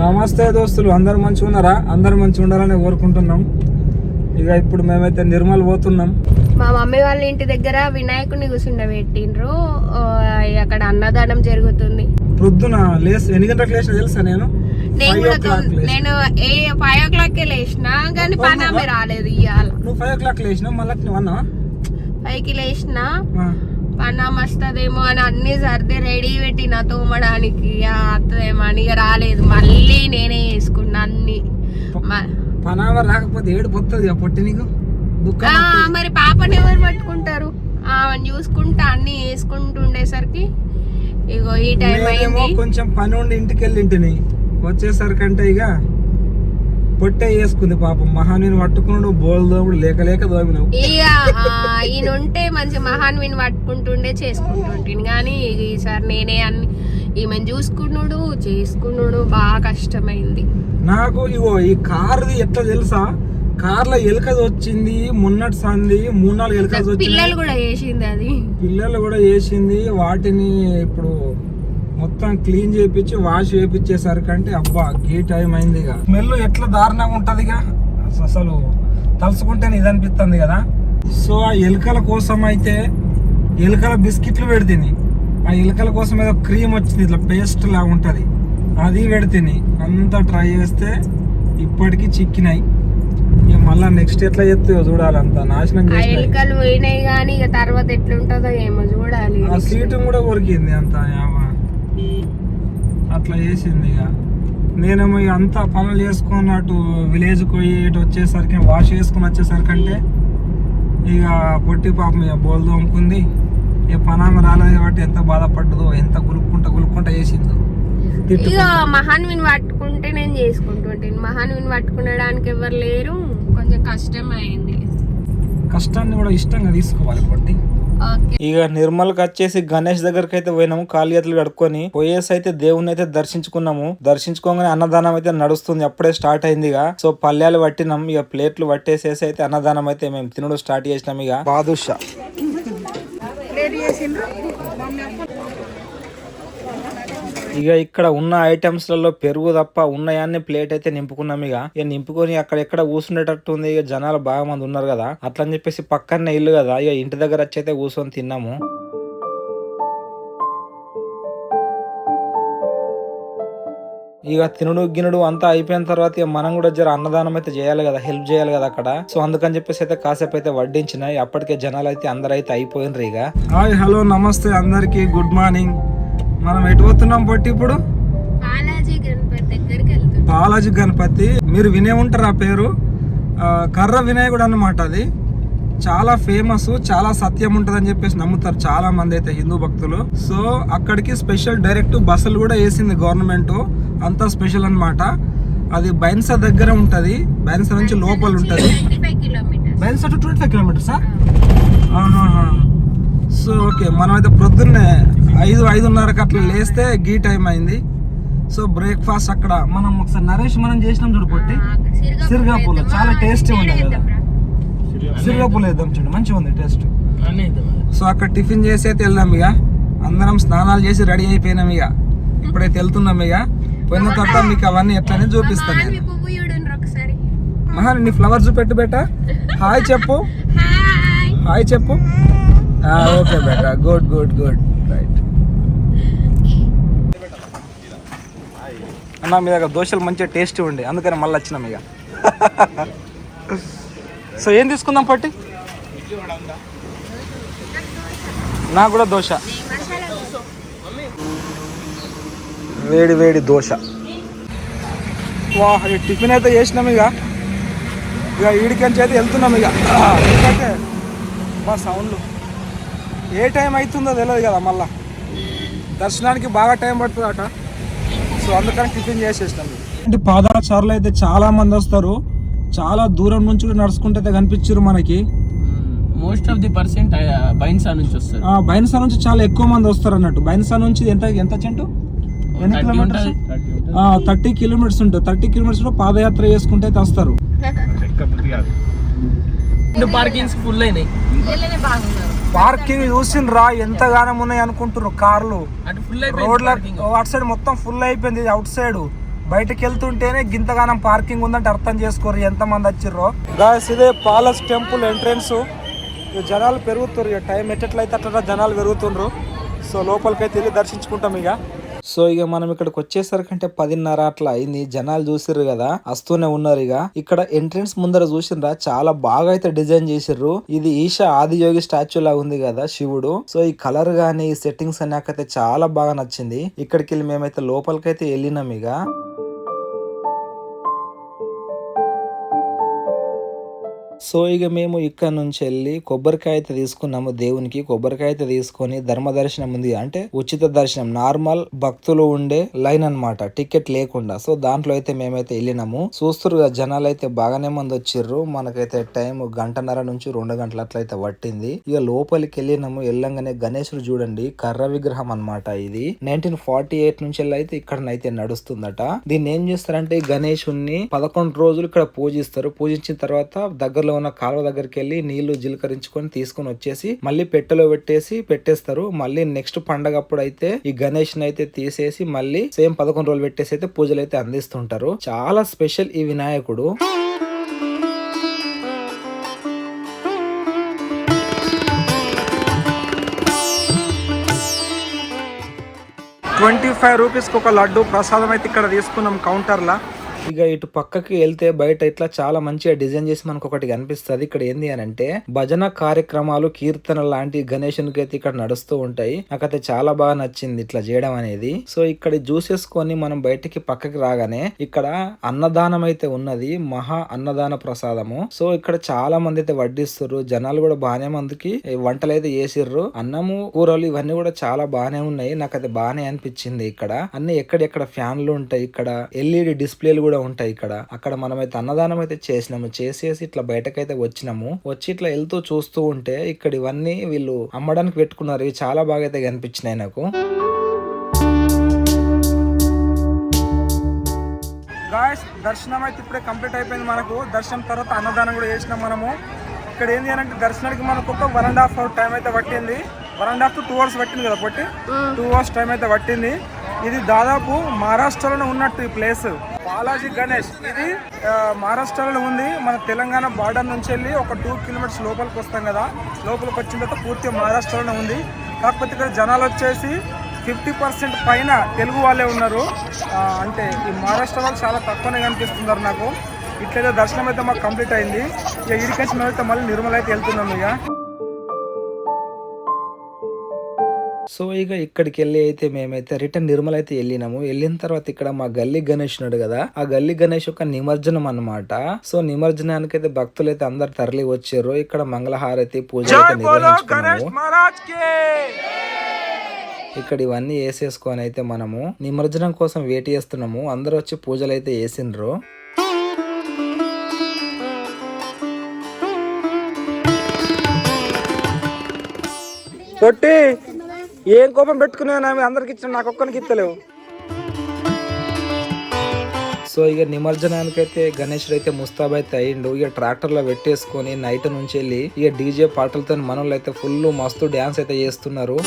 నమస్తే దోస్తులు అందరు మంచిగా ఉన్నారా అందరు మంచిగా ఉండాలని కోరుకుంటున్నాం. ఇక ఇప్పుడు మేమైతే నిర్మల్ పోతున్నాం. మా మమ్మీ వాళ్ళ ఇంటి దగ్గర వినాయకుడిని కూర్చుండబెట్టిండ్రు. అక్కడ అన్నదానం జరుగుతుంది. ప్రొద్దున లేస్ ఎన్ని గంటలకు లేచిన తెలుసా నేను? నేను కూడా లేచిన. నేను ఏ ఫైవ్ ఓ క్లాక్ లేచిన కానీ పని రాలేదు ఇవాళ నువ్వు ఫైవ్ ఓ క్లాక్ లేచినావు మళ్ళీ నువ్వు అన్నావా ఫైవ్కి లేచిన ఆ. పన్నామ వస్తుందేమో అని అన్ని సర్ది రెడీ పెట్టిన తోమడానికి. ఆ, వస్తుందేమో అని ఇక రాలేదు. మళ్ళీ నేనే వేసుకున్నా అన్ని. మ- పనామ రాకపోతే ఏడు పొత్తది పొట్టి నీకు? మరి పాపని ఎవరు పట్టుకుంటారు? ఆమెను చూసుకుంటా అన్ని వేసుకుంటూ ఉండేసరికి ఇగో ఈ టైం అయింది. కొంచెం పని ఉండి ఇంటికి వెళ్ళి ఇంటిని. వచ్చేసరికంటే ఇక పొట్టే వేసుకుంది పాపం. మహానీని పట్టుకున్నాడు బోల్ దోముడు లేక లేక దోమినావు. ఈయన ఉంటే మంచి మహాన్విని పట్టుకుంటుండే చేసుకుంటుంటుంది కానీ ఈసారి నేనే అన్ని ఈమెను చూసుకున్నాడు చేసుకున్నాడు బాగా కష్టమైంది. నాకు ఇగో ఈ కార్ది ఎట్లా తెలుసా? కార్లో ఎలుకది వచ్చింది మొన్నటి సంది మూడు నాలుగు ఎలుకది వచ్చింది పిల్లలు కూడా చేసింది అది. పిల్లలు కూడా వేసింది వాటిని ఇప్పుడు మొత్తం క్లీన్ చేయించి వాష్ చేయించేసరికంటే అబ్బా గీ టైం అయింది ఇక. స్మెల్ ఎట్లా దారుణంగా ఉంటది ఇక? అస- అసలు తలుచుకుంటేనే ఇది అనిపిస్తుంది కదా? సో ఆ ఎలుకల కోసం అయితే ఎలుకల బిస్కెట్లు పెడితిని. ఆ ఎలుకల కోసం ఏదో క్రీమ్ వచ్చింది ఇట్లా పేస్ట్ లాగా ఉంటది. అది పెడితిని. అంతా ట్రై చేస్తే ఇప్పటికి చిక్కినాయి. ఇక మళ్ళీ నెక్స్ట్ ఎట్లా చెప్తాయో చూడాలంతా నాశనం ఆ చేసినాయి. ఎలుకలు పోయినాయి కానీ ఇక తర్వాత ఎట్లుంటుందో ఏమో చూడాలి. ఆ సీటు కూడా కొరికింది అంత. అట్లా చేసింది ఇక. నేనేమో ఇక అంతా పనులు చేసుకొని అటు విలేజ్ పోయి ఇటు వచ్చేసరికి వాష్ చేసుకుని వచ్చేసరికి అంటే ఇక పొట్టి పాపం ఇక బోల్ తోముకుంది. ఇక పనామ రాలేదు కాబట్టి ఎంత బాధపడ్డదో ఎంత గులుక్కుంటా గులుక్కుంటా చేసిందో. ఇక. మహాన్విని పట్టుకుంటే నేను చేసుకుంటుంటాను. మహాన్విని పట్టుకునడానికి ఎవరు లేరు. కొంచెం కష్టం అయింది కష్టాన్ని కూడా ఇష్టంగా తీసుకోవాలి పొట్టి. ఇక నిర్మల్కి వచ్చేసి గణేష్ దగ్గరికి అయితే పోయినాము కాలు చేతులు కడుక్కొని. పోయేసి అయితే దేవుని అయితే దర్శించుకున్నాము. దర్శించుకోగానే అన్నదానం అయితే నడుస్తుంది అప్పుడే స్టార్ట్ అయింది ఇక. సో పల్లెలు పట్టినాం ఇక ప్లేట్లు పట్టేసేసి అయితే అన్నదానం అయితే మేము తినడం స్టార్ట్ చేసినాం ఇక. బాదుషా. ఇక ఇక్కడ ఉన్న ఐటమ్స్లలో పెరుగు తప్ప ఉన్నాయన్ని ప్లేట్ అయితే నింపుకున్నాం ఇక ఇక నింపుకొని అక్కడ ఎక్కడ కూర్చునేటట్టు ఉంది ఇక జనాలు బాగా మంది ఉన్నారు కదా. అట్లా అని చెప్పేసి పక్కనే ఇల్లు కదా ఇక ఇంటి దగ్గర వచ్చి అయితే కూర్చొని తిన్నాము. ఇక తినుడు గినుడు అంతా అయిపోయిన తర్వాత ఇక మనం కూడా జర అన్నదానం అయితే చేయాలి కదా హెల్ప్ చేయాలి కదా అక్కడ. సో అందుకని చెప్పేసి అయితే కాసేపు అయితే వడ్డించిన. అప్పటికే జనాలు అయితే అందరూ అయితే అయిపోయినరు ఇక హాయ్ హలో నమస్తే అందరికి. Good morning. మనం ఎటు పోతున్నాం బట్టి ఇప్పుడు? బాలాజీ గణపతి దగ్గరికి వెళ్తున్నాం. బాలాజీ గణపతి. మీరు వినే ఉంటారు ఆ పేరు. కర్ర వినాయకుడు అన్నమాట అది. చాలా ఫేమస్ చాలా సత్యం ఉంటదని చెప్పేసి నమ్ముతారు చాలా మంది అయితే హిందూ భక్తులు. సో అక్కడికి స్పెషల్ డైరెక్ట్ బస్సులు కూడా వేసింది గవర్నమెంట్. అంతా స్పెషల్ అన్నమాట. అది బైన్సా దగ్గర ఉంటది. బైన్సా నుంచి లోపల ఉంటది. Bhainsa to twenty five కిలోమీటర్సా so okay మనం అయితే ప్రొద్దున్నే ఐదు ఐదున్నరకు అట్లా లేస్తే గీ టైం అయింది. సో బ్రేక్ఫాస్ట్ అక్కడ మనం ఒకసారి నరేష్ మనం చేసినాం చూడు పొట్టి. సిరిగాపూర్లో చాలా టేస్టీ ఉంది కదా. సిరిగాపూర్లో వేద్దాం చూడు మంచిగా ఉంది టేస్ట్ సో అక్కడ టిఫిన్ చేసి అయితే వెళ్దాం ఇక. అందరం స్నానాలు చేసి రెడీ అయిపోయినాం ఇక. ఇప్పుడైతే వెళ్తున్నాం ఇక. పోయిన తర్వాత మీకు అవన్నీ ఎట్లనే చూపిస్తాను నేను. చూడండి మహా నీ ఫ్లవర్ చూపెట్టు బేట. హాయ్ చెప్పు. హాయ్ హాయ్ చెప్పు. ఓకే బేట గుడ్ గుడ్ గుడ్ రైట్ అన్న మీ దగ్గర దోశలు మంచిగా టేస్టీ ఉండే. అందుకని మళ్ళీ వచ్చినాం ఇక. సో ఏం తీసుకుందాం పట్టి? నాకు కూడా దోశ. వేడి వేడి దోశ. వా టిఫిన్ అయితే చేసినాం ఇక. ఇక ఈడికంచి అయితే వెళ్తున్నాం ఇక. ఎందుకంటే మా సౌండ్లు ఏ టైం అవుతుందో తెలియదు కదా మళ్ళా. దర్శనానికి బాగా టైం పడుతుందట. సో అందుకని టిఫిన్ చేసేసినాం. అంటే పాదచారులు అయితే చాలా మంది వస్తారు. చాలా దూరం నుంచి కూడా నడుచుకుంటే అయితే కనిపించారు మనకి. Most of the percent Bhainsa నుంచి వస్తారు. ఆ, బైన్సా నుంచి చాలా ఎక్కువ మంది వస్తారు అన్నట్టు. బైన్సా నుంచి ఎంత ఎంత చెంటు? ఎన్ని థర్టీ కిలోమీటర్స్ థర్టీ కిలోమీటర్స్ ఉంటుంది. థర్టీ కిలోమీటర్స్లో పాదయాత్ర చేసుకుంటే అయితే వస్తారు. పార్కింగ్స్ ఫుల్ అయినాయి. పార్కింగ్ చూసిండ్రా ఎంతగానం ఉన్నాయి అనుకుంటున్నారు కార్లు. రోడ్ల అటు సైడ్ మొత్తం ఫుల్ అయిపోయింది అవుట్ సైడ్. బయటకు వెళ్తుంటేనే గింతగానం పార్కింగ్ ఉందంటే అర్థం చేసుకోరు ఎంత మంది వచ్చిర్రో. గాయస్ ఇదే పాలస్ టెంపుల్ ఎంట్రన్స్ జనాలు పెరుగుతారు ఇక టైం ఎట్టట్లయితే అట్లా జనాలు పెరుగుతుండ్రు. సో లోపలికైతే వెళ్ళి దర్శించుకుంటాం ఇక సో ఇక మనం ఇక్కడికి వచ్చేసరికంటే పదిన్నర అట్లా అయింది. జనాలు చూసిర్రు కదా వస్తూనే ఉన్నారు ఇక. ఇక్కడ ఎంట్రన్స్ ముందర చూసిండ్రా చాలా బాగా అయితే డిజైన్ చేసిర్రు. ఇది ఈషా ఆదియోగి స్టాచ్యూ లాగా ఉంది కదా శివుడు. సో ఈ కలర్ గానీ ఈ సెట్టింగ్స్ అని నాకైతే చాలా బాగా నచ్చింది. ఇక్కడికి వెళ్ళి మేమైతే లోపలికైతే వెళ్ళినాం ఇక. సో ఇక మేము ఇక్కడ నుంచి వెళ్ళి కొబ్బరికాయ అయితే తీసుకున్నాము దేవునికి. కొబ్బరికాయ అయితే తీసుకొని ధర్మ దర్శనం ఉంది అంటే ఉచిత దర్శనం. నార్మల్ భక్తులు ఉండే లైన్ అన్నమాట. టికెట్ లేకుండా. సో దాంట్లో అయితే మేమైతే వెళ్ళినాము. చూస్తురుగా జనాలు అయితే బాగానే మంది వచ్చిర్రు. మనకైతే టైం గంటన్నర నుంచి రెండు గంటల అట్లయితే పట్టింది. ఇక లోపలికి వెళ్ళినాము. వెళ్ళంగానే గణేశుడు చూడండి కర్ర విగ్రహం అన్నమాట ఇది. నైన్టీన్ ఫార్టీ ఎయిట్ నుంచి అయితే ఇక్కడనైతే నడుస్తుందట. దీన్ని ఏం చేస్తారంటే ఈ గణేశుణ్ణి పదకొండు రోజులు ఇక్కడ పూజిస్తారు. పూజించిన తర్వాత దగ్గరలో ఉన్న కాలువ దగ్గరికి వెళ్ళి నీళ్ళు జీలకరించుకొని తీసుకొని వచ్చేసి మళ్ళీ పెట్టెలో పెట్టేసి పెట్టేస్తారు. మళ్ళీ నెక్స్ట్ పండగ అప్పుడు అయితే ఈ గణేష్ అయితే తీసేసి మళ్ళీ సేమ్ పదకొండు రోజులు పెట్టేసి అయితే పూజలు అయితే అందిస్తుంటారు. చాలా స్పెషల్ ఈ వినాయకుడు. ట్వంటీ ఫైవ్ రూపీస్కి ఒక లడ్డు ప్రసాదం అయితే ఇక్కడ తీసుకున్నాం కౌంటర్లా. ఇక ఇటు పక్కకి వెళ్తే బయట ఇట్లా చాలా మంచిగా డిజైన్ చేసి మనకు ఒకటి కనిపిస్తుంది. ఇక్కడ ఏంది అని అంటే భజన కార్యక్రమాలు కీర్తన లాంటి గణేశునికి అయితే ఇక్కడ నడుస్తూ ఉంటాయి. నాకైతే చాలా బాగా నచ్చింది ఇట్లా చేయడం అనేది. సో ఇక్కడ చూసేసుకొని మనం బయటికి పక్కకి రాగానే ఇక్కడ అన్నదానం అయితే ఉన్నది. మహా అన్నదాన ప్రసాదము. సో ఇక్కడ చాలా మంది అయితే వడ్డిస్తారు జనాలు కూడా బాగానే మందికి వంటలు అయితే చేసిర్రు. అన్నము కూరలు ఇవన్నీ కూడా చాలా బాగానే ఉన్నాయి. నాకైతే బాగానే అనిపించింది ఇక్కడ. అన్ని ఎక్కడెక్కడ ఫ్యాన్లు ఉంటాయి. ఇక్కడ ఎల్ఈడి డిస్ప్లేలు కూడా ఉంటాయి ఇక్కడ. అక్కడ మనమైతే అన్నదానం అయితే చేసినాము. చేసేసి ఇట్లా బయటకైతే వచ్చినాము. వచ్చి ఇట్లా వెళ్తూ చూస్తూ ఉంటే ఇక్కడ ఇవన్నీ వీళ్ళు అమ్మడానికి పెట్టుకున్నారు. ఇవి చాలా బాగా అయితే కనిపించినాయి నాకు. గాయస్ దర్శనం అయితే ఇప్పుడే కంప్లీట్ అయిపోయింది మనకు. దర్శనం తర్వాత అన్నదానం కూడా చేసినాం మనము. ఇక్కడ ఏంటి అని అంటే దర్శనానికి మనకు ఒక one and half hour time అయితే పట్టింది. One and half to two hours పట్టింది కదా పట్టి? టూ అవర్స్ టైం అయితే పట్టింది. ఇది దాదాపు మహారాష్ట్రలోనే ఉన్నట్టు ఈ ప్లేస్ బాలాజీ గణేష్. ఇది మహారాష్ట్రలో ఉంది. మన తెలంగాణ బార్డర్ నుంచి వెళ్ళి ఒక టూ కిలోమీటర్స్ లోపలికి వస్తాం కదా. లోపలికి వచ్చిన తర్వాత పూర్తిగా మహారాష్ట్రలోనే ఉంది. కాకపోతే ఇక్కడ జనాలు వచ్చేసి ఫిఫ్టీ పర్సెంట్ పైన తెలుగు వాళ్ళే ఉన్నారు. అంటే ఈ మహారాష్ట్ర వాళ్ళు చాలా తక్కువనే కనిపిస్తున్నారు నాకు. ఇట్లయితే దర్శనం అయితే మాకు కంప్లీట్ అయింది. ఇక ఇడికేసి మేమైతే మళ్ళీ నిర్మల్ అయితే వెళ్తున్నాం ఇక. సో ఇక ఇక్కడికి వెళ్ళి అయితే మేమైతే రిటర్న్ నిర్మల్ అయితే వెళ్ళినాము. వెళ్ళిన తర్వాత ఇక్కడ మా గల్లీ గణేష్ ఉన్నాడు కదా ఆ గల్లీ గణేష్ యొక్క నిమజ్జనం అన్నమాట. సో నిమజ్జనానికి అయితే భక్తులు అయితే అందరు తరలి వచ్చారు. ఇక్కడ మంగళహారతి పూజ అయితే నిర్వహించుకున్నాము. ఇక్కడ ఇవన్నీ వేసేసుకొని అయితే మనము నిమజ్జనం కోసం వెయిట్ చేస్తున్నాము. అందరూ వచ్చి పూజలు అయితే వేసిండ్రు. కొట్టి ఏం కోపం పెట్టుకున్నా అందరికి ఇచ్చిన నాకు ఒక్కరికి ఇస్తలేవు. సో ఇక నిమజ్జనానికి అయితే గణేష్ అయితే ముస్తాబ్ అయితే అయ్యిండు. ఇక ట్రాక్టర్లో పెట్టేసుకొని నైట్ నుంచి వెళ్ళి ఇక డీజే పాటలతో మనోళ్ళు అయితే ఫుల్ మస్తు డ్యాన్స్ అయితే చేస్తున్నారు.